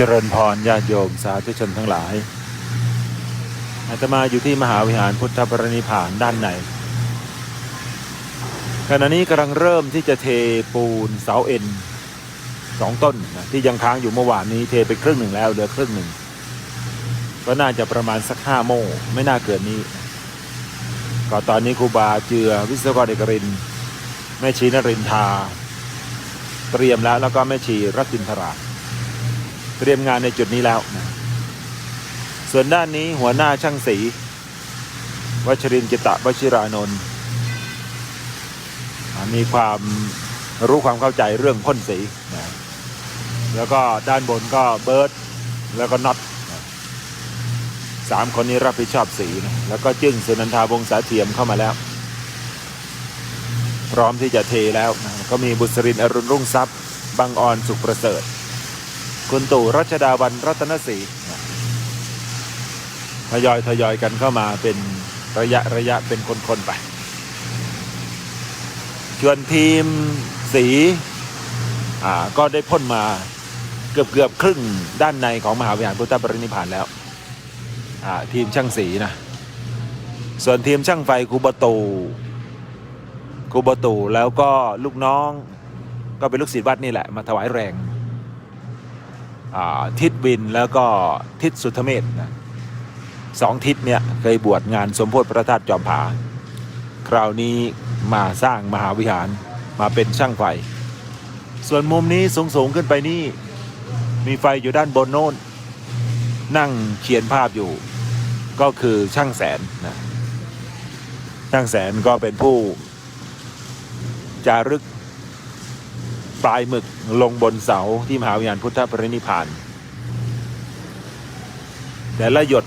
จริญพรญาติโยมสาธุชนทั้งหลาย อาตมาอยู่ที่มหาวิหารพุทธปรนิพานด้านในขณะนี้กำลังเริ่มที่จะเทปูนเสาเอ็นสองต้นนะที่ยังค้างอยู่เมื่อวานนี้เทไปครึ่งหนึ่งแล้วเหลือครึ่งหนึ่ง ก็น่าจะประมาณสักห้าโมงไม่น่าเกินนี้ ก็ตอนนี้ครูบาเจือวิศวกรเอกรินแม่ชีนรินทา เตรียมแล้วแล้วก็แม่ชีรัตินทรา เตรียมงานในจุดนี้แล้วนะส่วนด้านนี้หัวหน้าช่างสีวัชรินทร์จิตตะวชิรานนท์มีความรู้ความเข้าใจเรื่องพ่นสีนะแล้วก็ด้านบนก็เบิร์ดแล้วก็น็อตสามคนนี้รับผิดชอบสีนะแล้วก็จึ้งสุนันทาวงศาเทียมเข้ามาแล้ว พร้อมที่จะเทแล้วนะก็มีบุษรินอรุณรุ่งทรัพย์บางออนสุขประเสริฐ คุณตู่รัชดาวันรัตนศรีทยอยทยอยกันเข้ามาเป็นระยะระยะเป็นคนๆไป ชวนทีมสีอ่าก็ได้พ่นมาเกือบเกือบครึ่งด้านในของมหาวิหารพุทธปรินิพานแล้วอ่าทีมช่างสีนะ ส่วนทีมช่างไฟครูบตูครูบตูแล้วก็ลูกน้องก็เป็นลูกศิษย์วัดนี่แหละมาถวายแรง ทิศวินแล้วก็ทิศสุธเมธนะสองทิศเนี่ยเคยบวชงานสมโพธิพระธาตุจอมผา คราวนี้มาสร้างมหาวิหารมาเป็นช่างไฟ ส่วนมุมนี้สูงสูงๆขึ้นไปนี่มีไฟอยู่ด้านบนโน้น นั่งเขียนภาพอยู่ก็คือช่างแสนนะช่างแสนก็เป็นผู้จารึก ปลายหมึกลงบนเสาที่มหาวิหารพุทธปรินิพานแต่ละหยด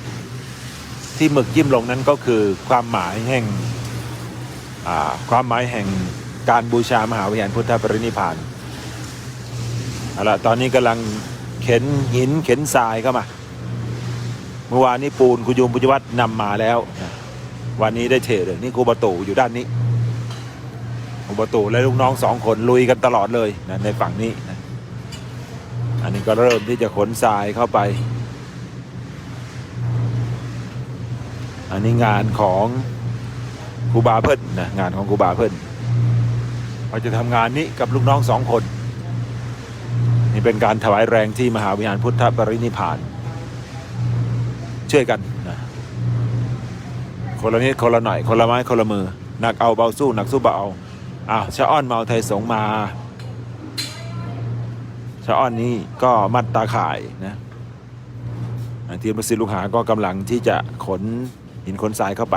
ที่หมึกยิ้มลงนั้นก็คือความหมายแห่งความหมายแห่งการบูชามหาวิหารพุทธปรินิพานเอาละตอนนี้กำลังเข็นหินเข็นทรายเข้ามา เมื่อวานนี้ปูนคุณโยมปุญวัฒน์นำมาแล้ว วันนี้ได้เทเลยนี่ครูบาตูอยู่ด้านนี้ อุปตูและลูกน้องสองคนลุยกันตลอดเลยนะในฝั่งนี้นะอันนี้ก็เริ่มที่จะขนทรายเข้าไป อันนี้งานของครูบาเพิ่นนะงานของครูบาเพิ่นเราจะทำงานนี้กับลูกน้องสองคน นี่เป็นการถวายแรงที่มหาวิหารพุทธปรินิพพานช่วยกันนะคนละนิดคนละหน่อยคนละไม้คนละมือหนักเอาเบาสู้หนักสู้เบาเอา อ้าวชะอ้อนเมาไทยสงมาชะอ้อนนี้ก็มัดตาข่ายนะทีมประสิทธิ์ลูกหาก็กำลังที่จะขนหินขนทรายเข้าไป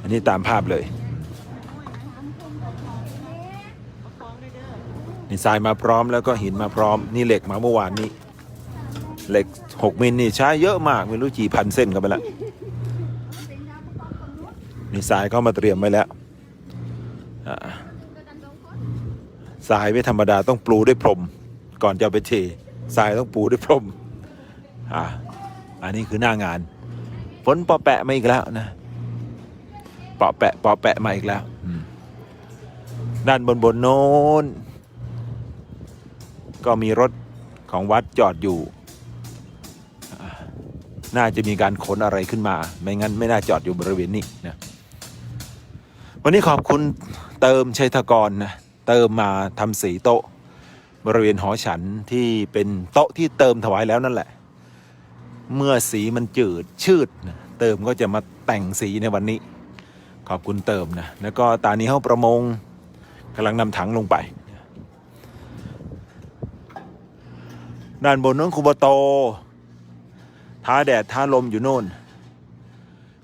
อันนี้ตามภาพเลยนี่ทรายมาพร้อมแล้วก็หินมาพร้อม นี่เหล็กมาเมื่อวานนี้ เหล็กหกมิลนี่ใช้เยอะมากไม่รู้กี่พันเส้นกันไปแล้วนี่ทรายเข้ามาเตรียมไว้แล้ว ทรายไม่ธรรมดาต้องปลูด้วยพรม ก่อนจะไปเททรายต้องปลูด้วยพรมอ่าอันนี้คือหน้างานฝนปอแปะมาอีกแล้วนะปอแปะปอแปะมาอีกแล้วด้านบนบนโน้น ก็มีรถของวัดจอดอยู่ น่าจะมีการขนอะไรขึ้นมา ไม่งั้นไม่น่าจอดอยู่บริเวณนี้นะวันนี้ขอบคุณ เติมชัยธกรนะเติมมาทำสีโต๊ะ บริเวณหอฉันที่เป็นโต๊ะที่เติมถวายแล้วนั่นแหละ เมื่อสีมันจืดชืดนะเติมก็จะมาแต่งสีในวันนี้ ขอบคุณเติมนะแล้วก็ตานี้เขาประมงกำลังนำถังลงไปด้านบนนั้นคูบโต ท้าแดดท้าลมอยู่โน่น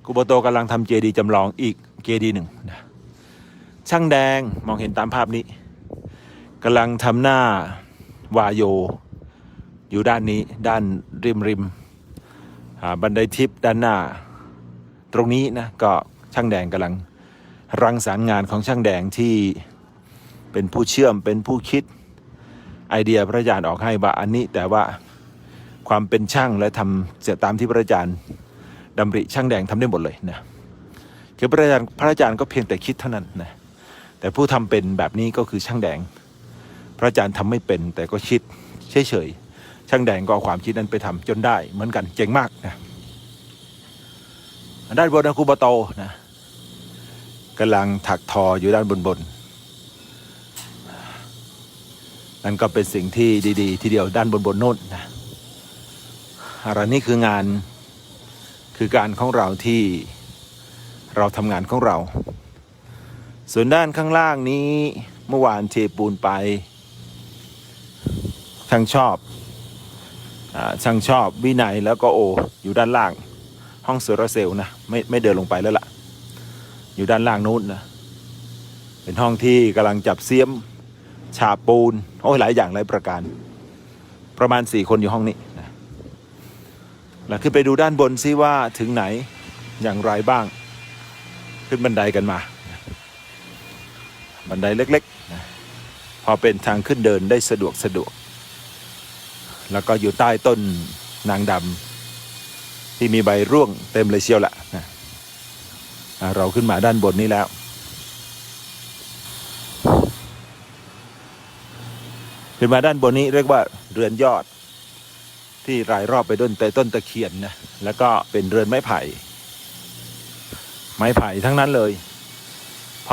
คูบโตกำลังทำเจดีย์จำลองอีกเจดีย์หนึ่งนะ ช่างแดงมองเห็นตามภาพนี้กำลังทำหน้าวาโย อยู่ด้านนี้ด้านริมริมอ่าบันไดทิพย์ด้านหน้า ตรงนี้นะก็ช่างแดงกำลังรังสรรค์งานของช่างแดงที่เป็นผู้เชื่อมเป็นผู้คิดไอเดียพระอาจารย์ออกให้ว่าอันนี้แต่ว่าความเป็นช่างและทำเสียตามที่พระอาจารย์ดำริช่างแดงทำได้หมดเลยนะคือพระอาจารย์พระอาจารย์ก็เพียงแต่คิดเท่านั้นนะ แต่ผู้ทำเป็นแบบนี้ก็คือช่างแดง พระอาจารย์ทำไม่เป็นแต่ก็คิดเฉยๆช่างแดงก็เอาความคิดนั้นไปทำจนได้เหมือนกันเจ๋งมากนะด้านบนนะคูบโตนะกำลังถักทออยู่ด้านบนบนๆนั่นก็เป็นสิ่งที่ดี ๆ ทีเดียวด้านบนบนๆโน้นนะอะไรนี่คืองานคือการของเราที่เราทำงานของเรา ส่วนด้านข้างล่างนี้เมื่อวานเทปูนไป ช่างชอบอช่างชอบวินัยแล้วก็โอ อยู่ด้านล่าง ห้องโซลาร์เซลล์นะไม่ไม่เดินลงไปแล้วล่ะ อยู่ด้านล่างนู้นนะเป็นห้องที่กำลังจับเสียมฉาปูน โอ้ยหลายอย่างหลายประการ ประมาณสี่คนอยู่ห้องนี้นะแล้วขึ้นไปดูด้านบนซิว่าถึงไหนอย่างไรบ้าง ขึ้นบันไดกันมา บันไดเล็กๆนะพอเป็นทางขึ้นเดินได้สะดวกสะดวก แล้วก็อยู่ใต้ต้นนางดำที่มีใบร่วงเต็มเลยเชียวละนะเราขึ้นมาด้านบนนี้แล้ว ขึ้นมาด้านบนนี้เรียกว่าเรือนยอด ที่รายรอบไปด้วยแต่ต้นตะเคียนนะแล้วก็เป็นเรือนไม้ไผ่ ไม้ไผ่ทั้งนั้นเลย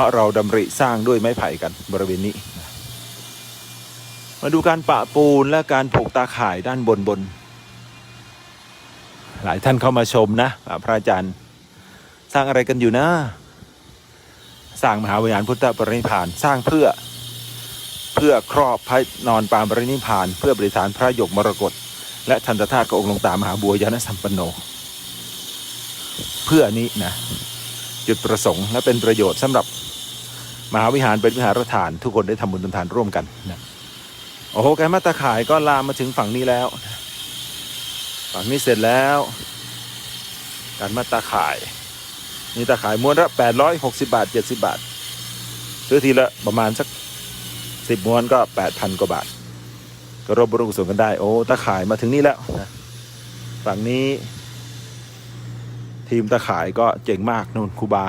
ราะเราดำริสร้างด้วยไม้ไผ่กันบริเวณนี้ มาดูการปะปูนและการผูกตาข่ายด้านบนบน หลายท่านเข้ามาชมนะพระอาจารย์สร้างอะไรกันอยู่นะ สร้างมหาวิหารพุทธปรินิพานสร้างเพื่อเพื่อครอบพระนอนปางปรินิพาน เพื่อบริฐานพระยกมรกตและทันตธาตุขององค์หลวงตามหาบัวยานสัมปันโน เพื่อนี้นะ จุดประสงค์และเป็นประโยชน์สำหรับ มหาวิหารเป็นวิหารทาน ทุกคนได้ทำบุญทำทานร่วมกันนะโอ้โหการมาตาขายก็ลามมาถึงฝั่งนี้แล้ว ฝั่งนี้เสร็จแล้ว การมาตาขายนี่ตาขายม้วนละแปดร้อยหกสิบาทเจ็ดสิบาท ซื้อทีละประมาณสักสิบม้วนก็แปดพันกว่าบาท ก็รบรวมกุศลกันได้ โอ้ตาขายมาถึงนี่แล้วนะฝั่งนี้ ทีมตาขายก็เจ๋งมากนู่นคูบา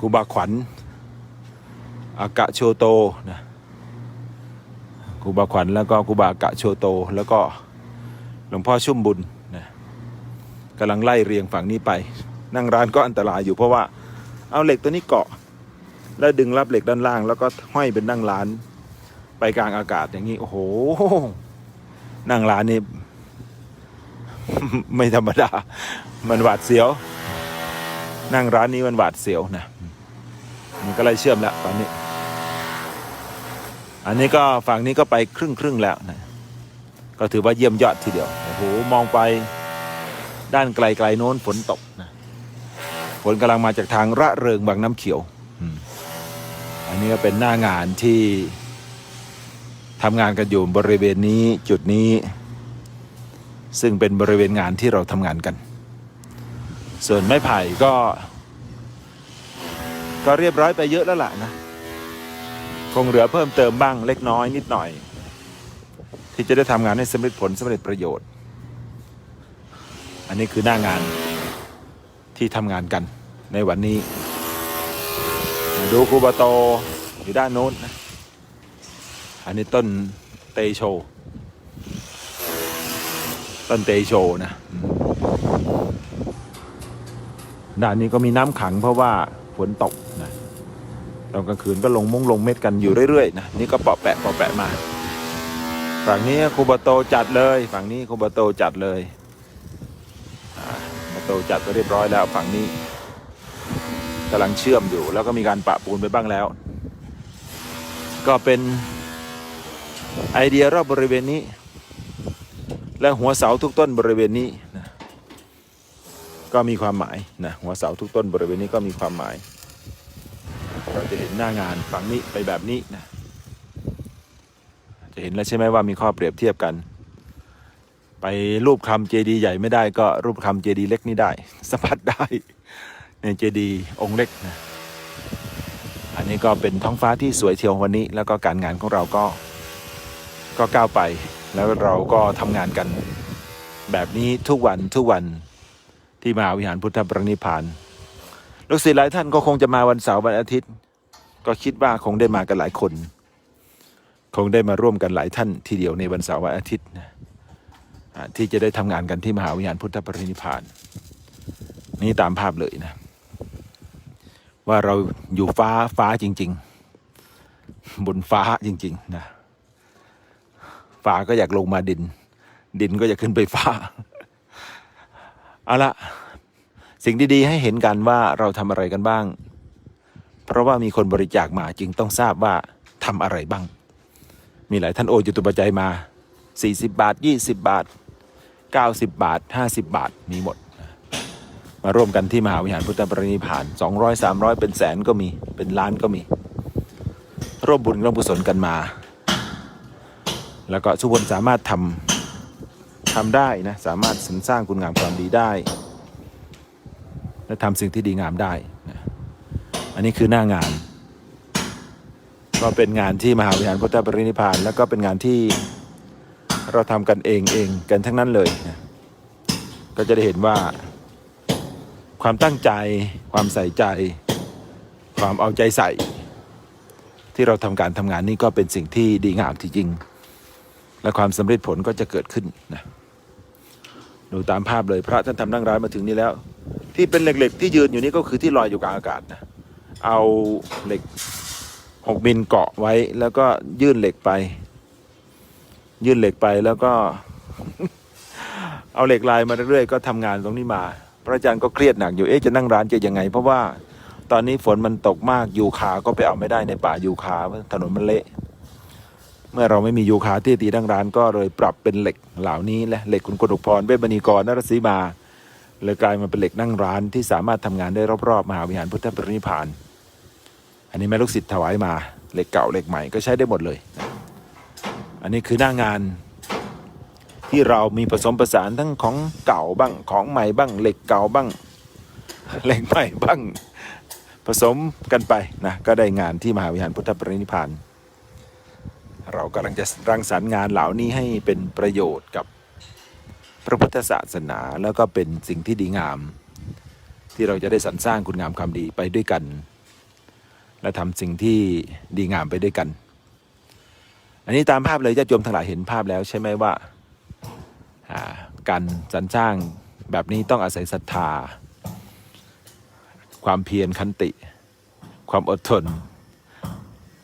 คูบาขวัญ อากะโชโตนะครูบาขวัญแล้วก็ครูบากะโชโต แล้วก็หลวงพ่อชุ่มบุญนะกำลังไล่เรียงฝั่งนี้ไป นั่งร้านก็อันตรายอยู่เพราะว่าเอาเหล็กตัวนี้เกาะ แล้วดึงรับเหล็กด้านล่าง แล้วก็ห้อยเป็นนั่งร้านไปกลางอากาศอย่างนี้ โอ้โห นั่งร้านนี่ไม่ธรรมดา มันหวาดเสียว นั่งร้านนี้มันหวาดเสียวนะ มันก็เลยเชื่อมแล้วตอนนี้ อันนี้ก็ฝั่งนี้ก็ไปครึ่งครึ่งแล้วนะก็ถือว่าเยี่ยมยอดทีเดียวโอ้โหมองไปด้านไกลๆโน้นฝนตกนะฝนกำลังมาจากทางระเริงบางน้ำเขียวอันนี้ก็เป็นหน้างานที่ทำงานกันอยู่บริเวณนี้จุดนี้ ซึ่งเป็นบริเวณงานที่เราทำงานกัน ส่วนไม้ไผ่ก็ ก็เรียบร้อยไปเยอะแล้วล่ะนะ คงเหลือเพิ่มเติมบ้างเล็กน้อยนิดหน่อย ที่จะได้ทำงานให้สำเร็จผลสำเร็จประโยชน์ อันนี้คือหน้างานที่ทำงานกันในวันนี้ ดูครูบาโตอยู่ด้านโน้นนะอันนี้ต้นเตโช ต้นเตโชนะด้านนี้ก็มีน้ำขังเพราะว่าฝนตกนะ อนกลางคืนก็ลงมุ้งลงเม็ดกันอยู่เรื่อยๆนะนี่ก็เปาะแปะเปาะแปะมาฝั่งนี้คูบาโตจัดเลย ฝั่งนี้คูบาโตจัดเลยคูบาโตจัดไปเรียบร้อยแล้วฝั่งนี้กำลังเชื่อมอยู่ แล้วก็มีการปะปูนไปบ้างแล้ว ก็เป็นไอเดียรอบบริเวณนี้ และหัวเสาทุกต้นบริเวณนี้นะก็มีความหมายนะหัวเสาทุกต้นบริเวณนี้ก็มีความหมาย เราจะเห็นหน้างานฝั่งนี้ไปแบบนี้นะจะเห็นแล้วใช่ไหมว่ามีข้อเปรียบเทียบกัน ไปรูปคำเจดีย์ใหญ่ไม่ได้ก็รูปคำเจดีย์เล็กนี่ได้สัมผัสได้ในเจดีย์องค์เล็กนะอันนี้ก็เป็นท้องฟ้าที่สวยเทียววันนี้ แล้วก็การงานของเราก็ก็ก้าวไป แล้วเราก็ทำงานกัน แบบนี้ทุกวันทุกวันที่มหาวิหารพุทธปรินิพานลูกศิษย์หลายท่านก็คงจะมาวันเสาร์วันอาทิตย์ ก็คิดว่าคงได้มากันหลายคน คงได้มาร่วมกันหลายท่านทีเดียวในวันเสาร์วันอาทิตย์นะที่จะได้ทำงานกันที่มหาวิทยาลัยพุทธปรินิพพาน นี่ตามภาพเลยนะ ว่าเราอยู่ฟ้าฟ้าจริง ๆ บนฟ้าจริง ๆ นะ ฟ้าก็อยากลงมาดิน ดินก็อยากขึ้นไปฟ้าเอาละสิ่งดีๆให้เห็นกันว่าเราทำอะไรกันบ้าง เพราะว่ามีคนบริจาคมาจึงต้องทราบว่าทำอะไรบ้าง มีหลายท่านโอนจตุปัจจัยมา 40 บาท 20 บาท 90 บาท 50 บาทมีหมด มาร่วมกันที่มหาวิหารพุทธปรินิพาน 200 300 เป็นแสนก็มีเป็นล้านก็มี ร่วมบุญร่วมกุศลกันมา แล้วก็ทุกคนสามารถทำทำได้นะ สามารถสร้างคุณงามความดีได้ และทำสิ่งที่ดีงามได้ อันนี้คือหน้างาน ก็เป็นงานที่มหาวิหารพุทธปรินิพาน แล้วก็เป็นงานที่เราทำกันเองเองกันทั้งนั้นเลยนะก็จะได้เห็นว่า ความตั้งใจ ความใส่ใจ ความเอาใจใส่ ที่เราทำการทำงานนี่ก็เป็นสิ่งที่ดีงามจริงๆและความสำเร็จผลก็จะเกิดขึ้นนะดูตามภาพเลยพระท่านทำนั่งร้านมาถึงนี่แล้ว ที่เป็นเหล็กๆ ที่ยืนอยู่นี่ก็คือที่ลอยอยู่กลางอากาศนะ เอาเหล็กหกมิลเกาะไว้ แล้วก็ยื่นเหล็กไป ยื่นเหล็กไปแล้วก็ เอาเหล็กลายมาเรื่อยๆก็ทำงานตรงนี้มา พระอาจารย์ก็เครียดหนักอยู่เอ๊ะจะนั่งร้านจะยังไง เพราะว่าตอนนี้ฝนมันตกมากยูคาก็ไปเอาไม่ได้ในป่ายูคาราะถนนมันเละเมื่อเราไม่มียูคาที่ตีนั่งร้านก็เลยปรับเป็นเหล็กเหล่านี้แหละเหล็กคุณกนกพรเวชมณีกรนรศีมาเลยกลายมาเป็นเหล็กนั่งร้านที่สามารถทำงานได้รอบๆมหาวิหารพุทธปรินิพพาน อันนี้แม่ลูกศิษย์ถวายมาเหล็กเก่าเหล็กใหม่ก็ใช้ได้หมดเลย อันนี้คือหน้างานที่เรามีผสมผสานทั้งของเก่าบ้างของใหม่บ้างเหล็กเก่าบ้างเหล็กใหม่บ้างผสมกันไปนะก็ได้งานที่มหาวิหารพุทธปรินิพพานเรากำลังจะรังสรรค์งานเหล่านี้ให้เป็นประโยชน์กับพระพุทธศาสนาแล้วก็เป็นสิ่งที่ดีงาม ที่เราจะได้สรรสร้างคุณงามความดีไปด้วยกัน และทำสิ่งที่ดีงามไปด้วยกัน อันนี้ตามภาพเลยญาติโยมทั้งหลายเห็นภาพแล้วใช่ไหมว่าการสรรสร้างแบบนี้ต้องอาศัยศรัทธา ความเพียรขันติ ความอดทน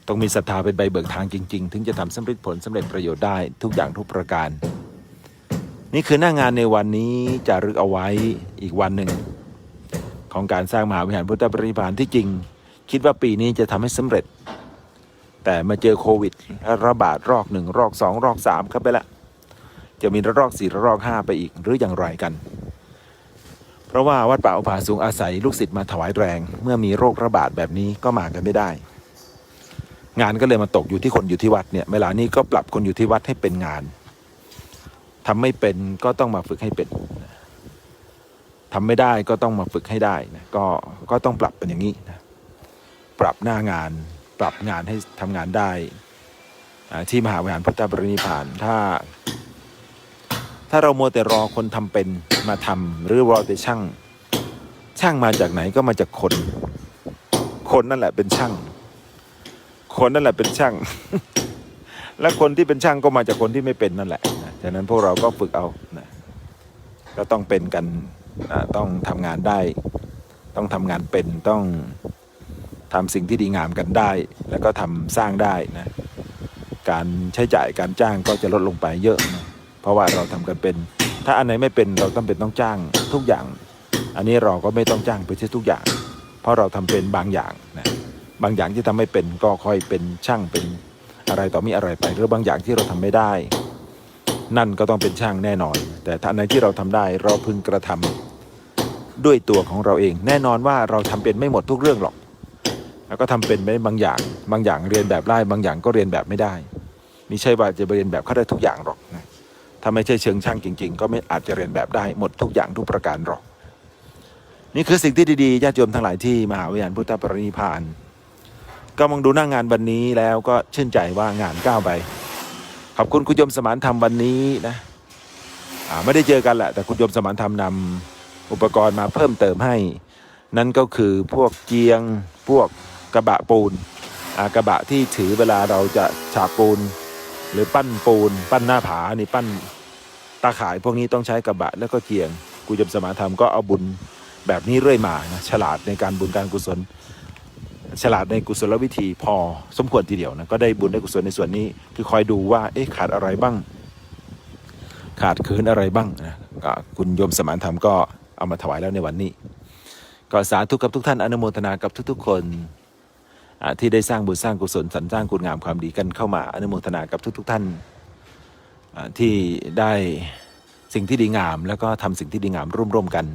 ต้องมีศรัทธาเป็นใบเบิกทางจริง ๆ ถึงจะทำสำเร็จผลสำเร็จประโยชน์ได้ทุกอย่างทุกประการ นี่คือหน้างานในวันนี้จะรึกเอาไว้อีกวันหนึ่ง ของการสร้างมหาวิหารพุทธปรินิพพานที่จริง คิดว่าปีนี้จะทำให้สำเร็จ แต่มาเจอโควิด ระบาดรอกหนึ่งรอกสองรอกสามเข้าไปละจะมีระลอกสี่ระลอกห้าไปอีกหรืออย่างไรกัน เพราะว่าวัดป่าอุปาสูงอาศัยลูกศิษย์มาถวายแรง เมื่อมีโรคระบาดแบบนี้ก็มากันไม่ได้ งานก็เลยมาตกอยู่ที่คนอยู่ที่วัดเนี่ยเวลานี้ก็ปรับคนอยู่ที่วัดให้เป็นงานทำไม่เป็นก็ต้องมาฝึกให้เป็นทำไม่ได้ก็ต้องมาฝึกให้ได้นะก็ก็ต้องปรับเป็นอย่างนี้นะ ปรับหน้างาน ปรับงานให้ทำงานได้ที่มหาวิหารพุทธปรินิพานถ้า ถ้าเราโมวแต่รอคนทำเป็นมาทำหรือรอแต่ช่าง ช่างมาจากไหนก็มาจากคน คนนั่นแหละเป็นช่าง คนนั่นแหละเป็นช่าง และคนที่เป็นช่างก็มาจากคนที่ไม่เป็นนั่นแหละนะฉะนั้นพวกเราก็ฝึกเอานะก็ต้องเป็นกันนะต้องทำงานได้ ต้องทำงานเป็นต้อง ทำสิ่งที่ดีงามกันได้ แล้วก็ทำสร้างได้นะการใช้จ่ายการจ้างก็จะลดลงไปเยอะนะเพราะว่าเราทำกันเป็น ถ้าอันไหนไม่เป็นเราต้องเป็นต้องจ้างทุกอย่าง อันนี้เราก็ไม่ต้องจ้างไปใช้ทุกอย่าง เพราะเราทำเป็นบางอย่างนะบางอย่างที่ทำไม่เป็นก็ค่อยเป็นช่างเป็นอะไรต่อมีอะไรไปหรือบางอย่างที่เราทำไม่ได้ นั่นก็ต้องเป็นช่างแน่นอน แต่ถ้าอันไหนที่เราทำได้เราพึงกระทำด้วยตัวของเราเอง แน่นอนว่าเราทำเป็นไม่หมดทุกเรื่องหรอก แล้วก็ทำเป็นไม่บางอย่าง บางอย่างเรียนแบบได้บางอย่างก็เรียนแบบไม่ได้ไม่ใช่ว่าจะไปเรียนแบบเขาได้ทุกอย่างหรอกนะถ้าไม่ใช่เชิงช่างจริง ๆ ก็ไม่อาจจะเรียนแบบได้หมดทุกอย่างทุกประการหรอก นี่คือสิ่งที่ดีๆญาติโยมทั้งหลายที่มหาวิทยาลัยพุทธปรินิพานก็มองดูหน้างงานวันนี้แล้วก็ชื่นใจว่างานก้าวไปขอบคุณคุณโยมสมานธรรมวันนี้นะไม่ได้เจอกันแหละ แต่คุณโยมสมานธรรมนำอุปกรณ์มาเพิ่มเติมให้ นั่นก็คือพวกเจียงพวก กระบะปูนอ่ากระบะที่ถือเวลาเราจะฉาบปูน หรือปั้นปูน ปั้นหน้าผานี่ปั้นตาข่ายพวกนี้ต้องใช้กระบะแล้วก็เกียงกูจำสมาธรรมก็เอาบุญแบบนี้เรื่อยมานะฉลาดในการบุญการกุศล ฉลาดในกุศลวิธีพอสมควรทีเดียวนะก็ได้บุญได้กุศลในส่วนนี้คือคอยดูว่าเอ๊ะขาดอะไรบ้าง ขาดคินอะไรบ้างนะคุณโยมสมานธรรมก็เอามาถวายแล้วในวันนี้ ก็สาธุกับทุกท่านอนุโมทนากับทุกๆคน ที่ได้สร้างบุญสร้างกุศลสรรสร้างคุณงามความดีกันเข้ามาอนุโมทนากับทุก ๆท่านที่ได้สิ่งที่ดีงาม แล้วก็ทำสิ่งที่ดีงามร่วมๆกัน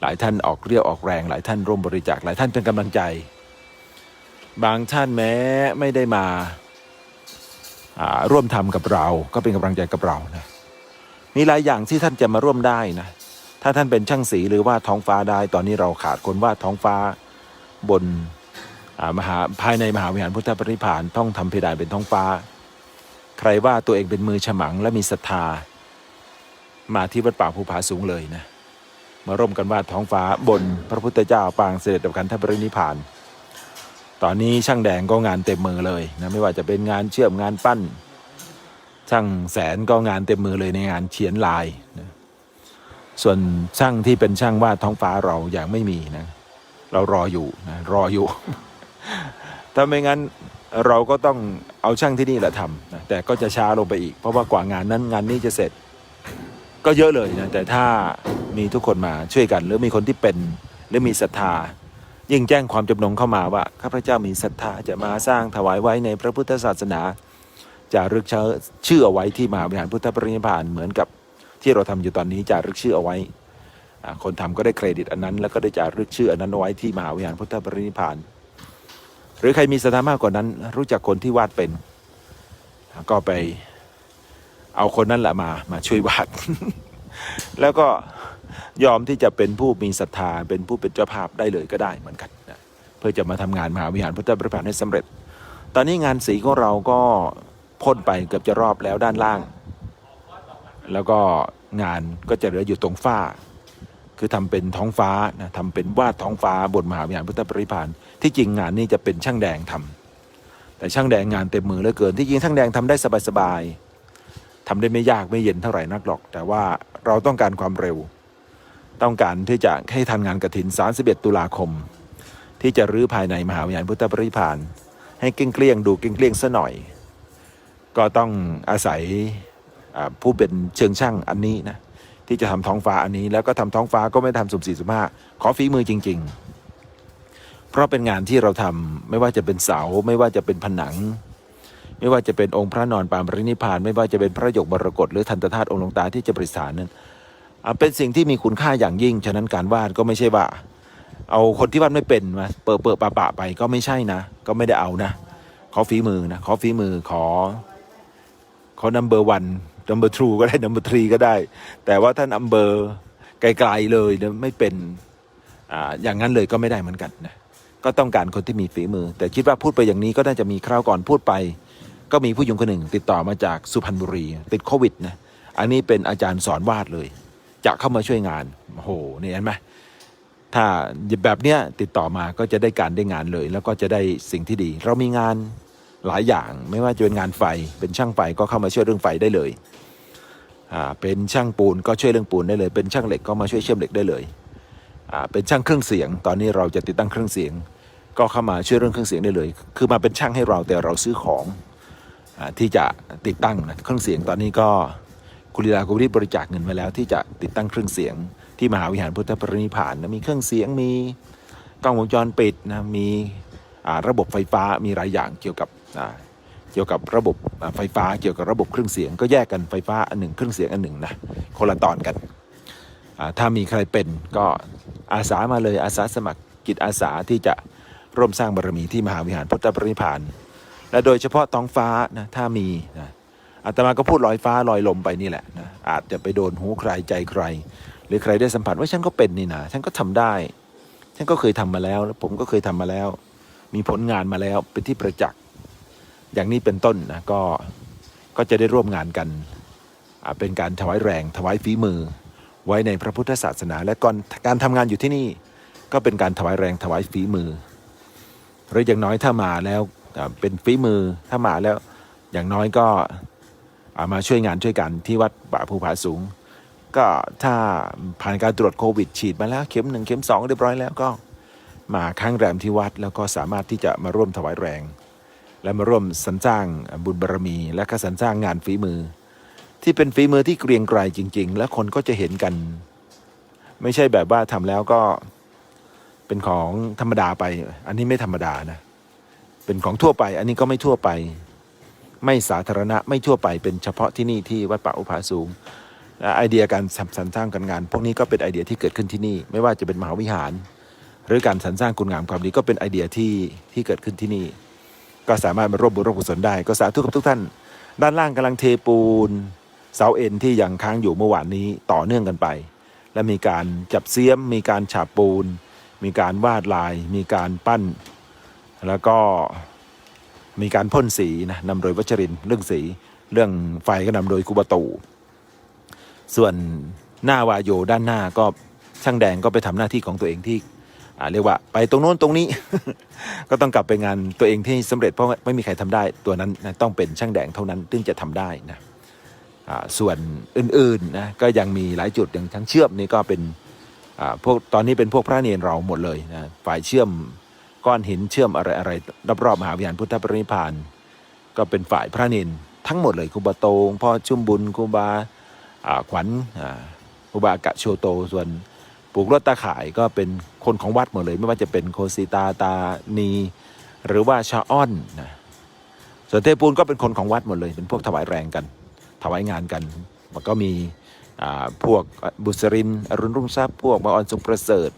หลายท่านออกเรียวออกแรง หลายท่านร่วมบริจาคหลายท่านเป็นกำลังใจ บางท่านแม้ไม่ได้มาร่วมทำกับเราก็เป็นกำลังใจกับเรานะมีหลายอย่างที่ท่านจะมาร่วมได้นะถ้าท่านเป็นช่างสีหรือว่าท้องฟ้าได้ ตอนนี้เราขาดคนวาดท้องฟ้าบน มหาภายในมหาวิหารพุทธปริพานต้องทำเพดานเป็นท้องฟ้า ใครว่าตัวเองเป็นมือฉมังและมีศรัทธา มาที่วัดป่าภูผาสูงเลยนะมาร่วมกันวาดท้องฟ้าบนพระพุทธเจ้าปางเสด็จดับขันธปรินิพพาน ตอนนี้ช่างแดงก็งานเต็มมือเลยนะไม่ว่าจะเป็นงานเชื่อมงานปั้น ช่างแสนก็งานเต็มมือเลยในงานเขียนลายนะส่วนช่างที่เป็นช่างวาดท้องฟ้าเราอย่างไม่มีนะ เรารออยู่นะรออยู่ ถ้าไม่งั้นเราก็ต้องเอาช่างที่นี่แหละทำนะแต่ก็จะช้าลงไปอีก เพราะว่ากว่างานนั้นงานนี้จะเสร็จ ก็เยอะเลยนะแต่ถ้ามีทุกคนมาช่วยกัน หรือมีคนที่เป็นหรือมีศรัทธา ยิ่งแจ้งความจำนงเข้ามาว่าข้าพเจ้ามีศรัทธาจะมาสร้างถวายไว้ในพระพุทธศาสนาจะรึกชื่อเอาไว้ที่มหาวิหารพุทธปรินิพานเหมือนกับที่เราทำอยู่ตอนนี้จะรึกชื่อเอาไว้คนทำก็ได้เครดิตอันนั้น แล้วก็ได้จารึกชื่ออันนั้นไว้ที่มหาวิหารพุทธปรินิพาน หรือใครมีศรัทธามากกว่านั้น รู้จักคนที่วาดเป็น ก็ไปเอาคนนั้นแหละมามาช่วยวาด แล้วก็ยอมที่จะเป็นผู้มีศรัทธาเป็นผู้เป็นเจ้าภาพได้เลยก็ได้เหมือนกันนะเพื่อจะมาทำงานมหาวิหารพุทธปริพานให้สำเร็จ ตอนนี้งานสีของเราก็พ่นไปเกือบจะรอบแล้วด้านล่าง แล้วก็งานก็จะเหลืออยู่ตรงฝ้า คือทำเป็นท้องฟ้านะทำเป็นวาดท้องฟ้าบนมหาวิหารพุทธปริพาน ที่จริงงานนี้จะเป็นช่างแดงทำแต่ช่างแดงงานเต็มมือเหลือเกิน ที่จริงช่างแดงทำได้สบายๆทำได้ไม่ยากไม่เย็นเท่าไหร่นักหรอก แต่ว่าเราต้องการความเร็ว ต้องการที่จะให้ทันงานกระถิน 31 ตุลาคม ที่จะรื้อภายในมหาวิหารพุทธปรินิพานให้เกลี้ยงดูเกลี้ยงซะหน่อย ก็ต้องอาศัยผู้เป็นเชิงช่างอันนี้นะที่จะทำท้องฟ้าอันนี้แล้วก็ทำท้องฟ้าก็ไม่ทำสุ่มสี่สุ่มห้าขอฝีมือจริง ๆ เพราะเป็นงานที่เราทำไม่ว่าจะเป็นเสาไม่ว่าจะเป็นผนัง ไม่ว่าจะเป็นองค์พระนอนปางปรินิพาน ไม่ว่าจะเป็นพระยกบรกตหรือทันตธาตุองค์หลวงตาที่จะประดิษานนั้นเป็นสิ่งที่มีคุณค่าอย่างยิ่ง ฉะนั้นการวาดก็ไม่ใช่ว่า เอาคนที่วาดไม่เป็นมาเปิดเปิดปะปะไปก็ไม่ใช่นะ ก็ไม่ได้เอานะ ขอฝีมือนะ ขอฝีมือขอ ขอ number one number two ก็ได้ number three ก็ได้ แต่ว่าถ้าน number ไกลๆเลยไม่เป็นออย่างนั้นเลยก็ไม่ได้เหมือนกันนะ ก็ต้องการคนที่มีฝีมือ แต่คิดว่าพูดไปอย่างนี้ก็น่าจะมีคราวก่อนพูดไป ก็มีผู้หญิงคนหนึ่ง ติดต่อมาจากสุพรรณบุรี ติดโควิดนะอันนี้เป็นอาจารย์สอนวาดเลย จะเข้ามาช่วยงานโอ้โหนี่เห็นไหมถ้าแบบเนี้ยติดต่อมาก็จะได้การได้งานเลย แล้วก็จะได้สิ่งที่ดี เรามีงานหลายอย่างไม่ว่าจะเป็นงานไฟเป็นช่างไฟก็เข้ามาช่วยเรื่องไฟได้เลยอ่าเป็นช่างปูนก็ช่วยเรื่องปูนได้เลย เป็นช่างเหล็กก็มาช่วยเชื่อมเหล็กได้เลยอ่าเป็นช่างเครื่องเสียง ตอนนี้เราจะติดตั้งเครื่องเสียง ก็เข้ามาช่วยเรื่องเครื่องเสียงได้เลย คือมาเป็นช่างให้เราแต่เราซื้อของอที่จะติดตั้งนะเครื่องเสียงตอนนี้ก็คุณลีลากุริบริจาคเงินไว้แล้ว ที่จะติดตั้งเครื่องเสียง ที่มหาวิหารพุทธปรินิพานนะมีเครื่องเสียงมีกล้องวงจรปิดนะมีระบบไฟฟ้ามีหลายอย่างเกี่ยวกับเกี่ยวกับระบบไฟฟ้าเกี่ยวกับระบบเครื่องเสียง ก็แยกกันไฟฟ้าอันหนึ่งเครื่องเสียงอันหนึ่งนะคนละตอนกันถ้ามีใครเป็นก็อาสามาเลยอาสาสมัครกิจอาสาที่จะ ร่วมสร้างบารมีที่มหาวิหารพุทธปรินิพานและโดยเฉพาะท้องฟ้านะถ้ามีนะอาตมาก็พูดลอยฟ้าลอยลมไปนี่แหละนะอาจจะไปโดนหูใครใจใคร หรือใครได้สัมผัสว่าฉันก็เป็นนี่นะฉันก็ทำได้ ฉันก็เคยทำมาแล้วแล้วผมก็เคยทำมาแล้ว มีผลงานมาแล้วเป็นที่ประจักษ์อย่างนี้เป็นต้นนะก็ก็จะได้ร่วมงานกันเป็นการถวายแรงถวายฝีมือ ไว้ในพระพุทธศาสนา และก่อนการทำงานอยู่ที่นี่ ก็เป็นการถวายแรงถวายฝีมือ หรืออย่างน้อยถ้ามาแล้วเป็นฝีมือถ้ามาแล้วอย่างน้อยก็ามาช่วยงานช่วยกันที่วัดป่าภูผาสูง ก็ถ้าผ่านการตรวจโควิด ฉีดมาแล้วเข็มหนึ่งเข็มสองเรียบร้อยแล้วก็มาค้างแรมที่วัดแล้วก็สามารถที่จะมาร่วมถวายแรง และมาร่วมสรรสร้างบุญบารมี และก็สรรสร้างงานฝีมือ ที่เป็นฝีมือที่เกรียงไกรจริง ๆ และคนก็จะเห็นกัน ไม่ใช่แบบว่าทำแล้วก็ เป็นของธรรมดาไป อันนี้ไม่ธรรมดานะ เป็นของทั่วไป อันนี้ก็ไม่ทั่วไป ไม่สาธารณะไม่ทั่วไป เป็นเฉพาะที่นี่ที่วัดป่าอุภาสูงและไอเดียการสรรสร้างกันงาน พวกนี้ก็เป็นไอเดียที่เกิดขึ้นที่นี่ ไม่ว่าจะเป็นมหาวิหาร หรือการสรรสร้างคุณงามความดีก็เป็นไอเดียที่ที่เกิดขึ้นที่นี่ ก็สามารถมาร่วมบุญร่วมกุศลได้ ก็สาธุกับทุกท่าน ด้านล่างกำลังเทปูนเสาเอ็นที่ยังค้างอยู่เมื่อวานนี้ต่อเนื่องกันไป และมีการจับเสียมมีการฉาบปูน มีการวาดลาย มีการปั้น แล้วก็มีการพ่นสีนะนำโดยวัชรินเรื่องสี เรื่องไฟก็นำโดยคุบตูส่วนหน้าวาโยด้านหน้าก็ช่างแดงก็ไปทำหน้าที่ของตัวเองที่เรียกว่าไปตรงโน้นตรงนี้ ก็ต้องกลับไปงานตัวเองที่สำเร็จเพราะไม่มีใครทำได้ตัวนั้นนะต้องเป็นช่างแดงเท่านั้นถึงจะทำได้นะส่วนอื่นๆนะก็ยังมีหลายจุดอย่างทั้งเชื่อมนี่ก็เป็น พวกตอนนี้เป็นพวกพระเนรเราหมดเลยนะฝ่ายเชื่อมก้อนหินเชื่อมอะไรอะไรรอบๆมหาวิหารพุทธปรินิพาน ก็เป็นฝ่ายพระเนนทั้งหมดเลยครูบาโตงพ่อชุ่มบุญครูบาขวัญครูบากะโชโตส่วนปลูกรถตาขายก็เป็นคนของวัดหมดเลย ไม่ว่าจะเป็นโคสิตาตานีหรือว่าชาอ้อนนะส่วนเทปูนก็เป็นคนของวัดหมดเลย เป็นพวกถวายแรงกัน ถวายงานกันมันก็มี พวกบุษรินอรุณรุ่งทรัพย์พวกบาออนทรงประเสริฐ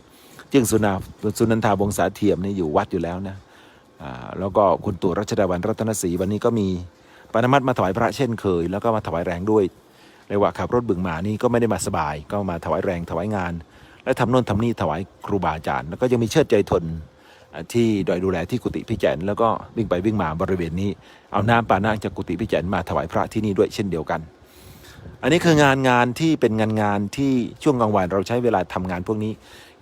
จึงสุนาสุนันทาวงศาเทียมนี่อยู่วัดอยู่แล้วนะแล้วก็คุณตู่รัชดาวันรัตนศรีวันนี้ก็มีปานามัตมาถวายพระเช่นเคย แล้วก็มาถวายแรงด้วยเรียกว่าขับรถบึงหมานี่ก็ไม่ได้มาสบาย ก็มาถวายแรงถวายงาน และทำโน่นทำนี่ถวายครูบาอาจารย์ แล้วก็ยังมีเชิดใจทนที่ดอยดูแลที่กุฏิพี่แจนแล้วก็วิ่งไปวิ่งมาบริเวณนี้ เอาน้ำปานาจากกุฏิพี่แจนมาถวายพระที่นี่ด้วยเช่นเดียวกัน อันนี้คืองานงานที่เป็นงานงานที่ช่วงกลางวันเราใช้เวลาทำงานพวกนี้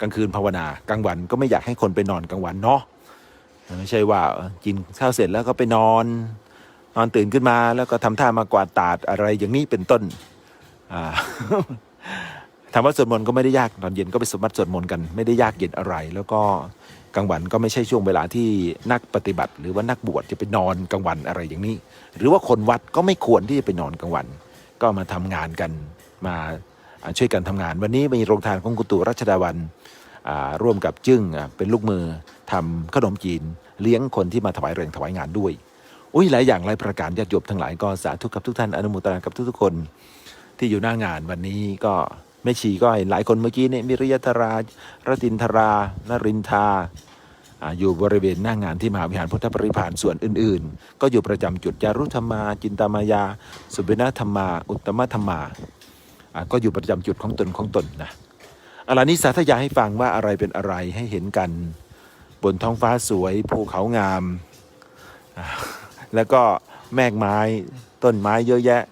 กลางคืนภาวนากลางวันก็ไม่อยากให้คนไปนอนกลางวันเนาะไม่ใช่ว่ากินข้าวเสร็จแล้วก็ไปนอน นอนตื่นขึ้นมาแล้วก็ทำท่ามากวาดตาดอะไรอย่างนี้เป็นต้นถามว่าสวดมนต์ก็ไม่ได้ยากตอนเย็นก็ไปสวดมัดสวดมนต์กันไม่ได้ยากเย็นอะไร แล้วก็กลางวันก็ไม่ใช่ช่วงเวลาที่นักปฏิบัติ หรือว่านักบวชจะไปนอนกลางวันอะไรอย่างนี้ หรือว่าคนวัดก็ไม่ควรที่จะไปนอนกลางวัน ก็มาทำงานกันมาช่วยกันทำงาน วันนี้มีโรงทานของกุตุรัชดาวันร่วมกับจึ้งเป็นลูกมือทำขนมจีน เลี้ยงคนที่มาถวายแรงถวายงานด้วยอุ้ยหลายอย่างหลายประการญาติโยมทั้งหลายก็สาธุกับทุกท่านอนุโมทนากับทุกๆคน ที่อยู่หน้างานวันนี้ก็แม่ชีก็เห็นหลายคนเมื่อกี้เนี่ยมิริยธรา รตินทรา นรินทา อยู่บริเวณหน้างานที่มหาวิหารพุทธปริพานส่วนอื่น ๆ ก็อยู่ประจำจุดจารุธรรมา จินตามายา สุเบนะธรรมา อุตตมธรรมา ก็อยู่ประจำจุดของตนของตนนะอะไรนี้สาธยายให้ฟังว่าอะไรเป็นอะไรให้เห็นกัน บนท้องฟ้าสวยภูเขางาม แล้วก็แมกไม้ต้นไม้เยอะแยะ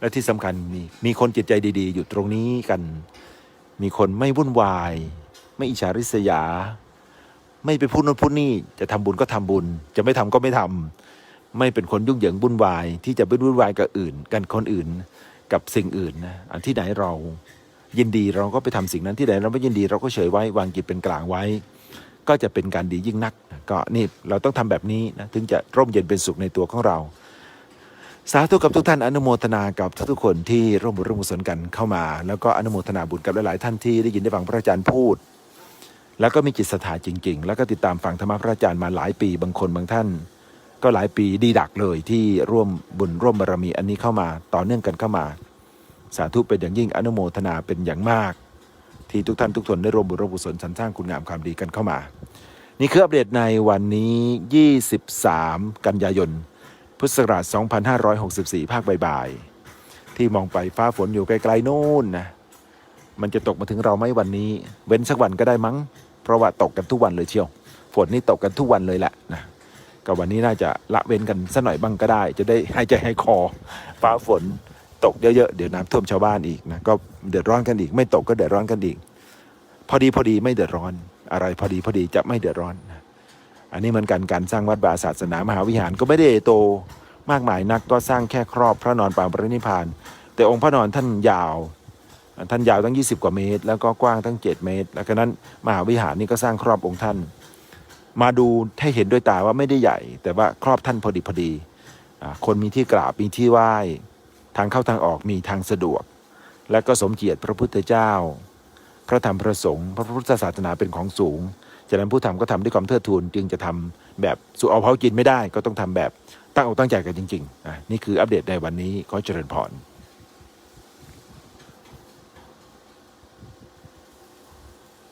และที่สำคัญมีมีคนจิตใจดี ๆ อยู่ตรงนี้กัน มีคนไม่วุ่นวาย ไม่อิจฉาริษยา ไม่ไปพูดโน่นพูดนี่ จะทำบุญก็ทำบุญ จะไม่ทำก็ไม่ทำไม่เป็นคนยุ่งเหยิงวุ่นวาย ที่จะไปวุ่นวายกับอื่น กันคนอื่น กับสิ่งอื่นนะอันที่ไหนเรายินดีเราก็ไปทำสิ่งนั้นที่ไหนเราไม่ยินดีเราก็เฉยไว้วางจิตเป็นกลางไว้ ก็จะเป็นการดียิ่งนัก ก็นี่เราต้องทำแบบนี้นะถึงจะร่มเย็นเป็นสุขในตัวของเราสาธุกับทุกท่านอนุโมทนากับทุกๆคนที่ร่วมบุญร่วมกุศลกันเข้ามา แล้วก็อนุโมทนาบุญกับหลายๆท่านที่ได้ยินได้ฟังพระอาจารย์พูด แล้วก็มีจิตศรัทธาจริง ๆ แล้วก็ติดตามฟังธรรมะพระอาจารย์มาหลายปีบางคนบางท่าน ก็หลายปีดีดักเลยที่ร่วมบุญร่วมบารมีอันนี้เข้ามาต่อเนื่องกันเข้ามา สาธุเป็นอย่างยิ่งอนุโมทนาเป็นอย่างมาก ที่ทุกท่านทุกทนได้ร่วมบุญร่วมกุศลสรรสร้างคุณงามความดีกันเข้ามา นี่คืออัปเดตในวันนี้ 23 กันยายน พุทธศักราช 2564 ภาคบ่ายๆที่มองไปฟ้าฝนอยู่ไกลๆโน่นนะมันจะตกมาถึงเราไหมวันนี้ เว้นสักวันก็ได้มั้ง เพราะว่าตกกันทุกวันเลยเชียว ฝนนี่ตกกันทุกวันเลยแหละนะก็วันนี้น่าจะละเว้นกันสักหน่อยบ้างก็ได้ จะได้ให้ใจให้คอ ฟ้าฝนตกเยอะๆเดี๋ยวน้ำท่วมชาวบ้านอีกนะก็เดือดร้อนกันอีก ไม่ตกก็เดือดร้อนกันอีก พอดีพอดีไม่เดือดร้อน อะไรพอดีพอดีจะไม่เดือดร้อนนะอันนี้เหมือนกันการสร้างวัดบาศาสนามหาวิหารก็ไม่ได้โตมากมายนักก็สร้างแค่ครอบพระนอนปางปรินิพพาน แต่องค์พระนอนท่านยาว ท่านยาวตั้ง 20 กว่าเมตร แล้วก็กว้างตั้ง 7 เมตร แล้วก็นั้นมหาวิหารนี่ก็สร้างครอบองค์ท่าน มาดูให้เห็นด้วยตาว่าไม่ได้ใหญ่ แต่ว่าครอบท่านพอดีพอดี คนมีที่กราบมีที่ไหว้ทางเข้าทางออกมีทางสะดวก และก็สมเกียรติพระพุทธเจ้า พระธรรมพระสงฆ์พระพุทธศาสนาเป็นของสูงฉะนั้นผู้ทำก็ทำด้วยความเทิดทูนจึงจะทำแบบสุเอาเผากินไม่ได้ ก็ต้องทำแบบตั้งอกตั้งใจกันจริงๆนี่คืออัปเดตในวันนี้ขอเจริญพร